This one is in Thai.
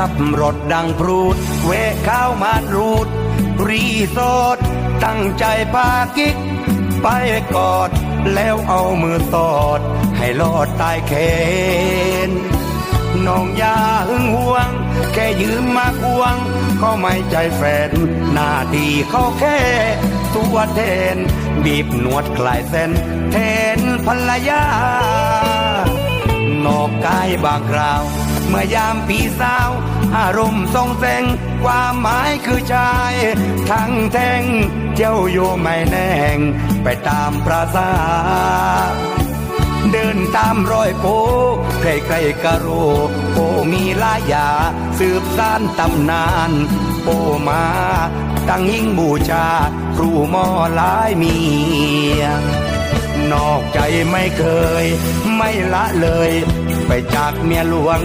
ขับรถดังพรูด เวะข้าวมารูด รีโซดตั้งใจพากิ๊ก ไปกอด แล้วเอามือสอด ให้รอดตายเคนน้องยาหึงหวง แค่ยืมมาควง เขาไม่ใจแฟน หน้าที่เขาแค่ตัวแทน บีบนวดคลายเส้นแทนภรรยา นอกกายบางคราว เมื่อยามปีสาว อารมณ์ทรงเซ็งความหมายคือชาย ทั้งแทงเจ้าอยู่ไม่แน่ง ไปตามประสาเดินตามรอยโปใครๆก็รู้โปมีลายา สืบสานตำนาน โปมาตั้งหิ้งบูชา ครูหมอหลายเมีย นอกใจไม่เคย ไม่ละเลย ไปจากเมียหลวง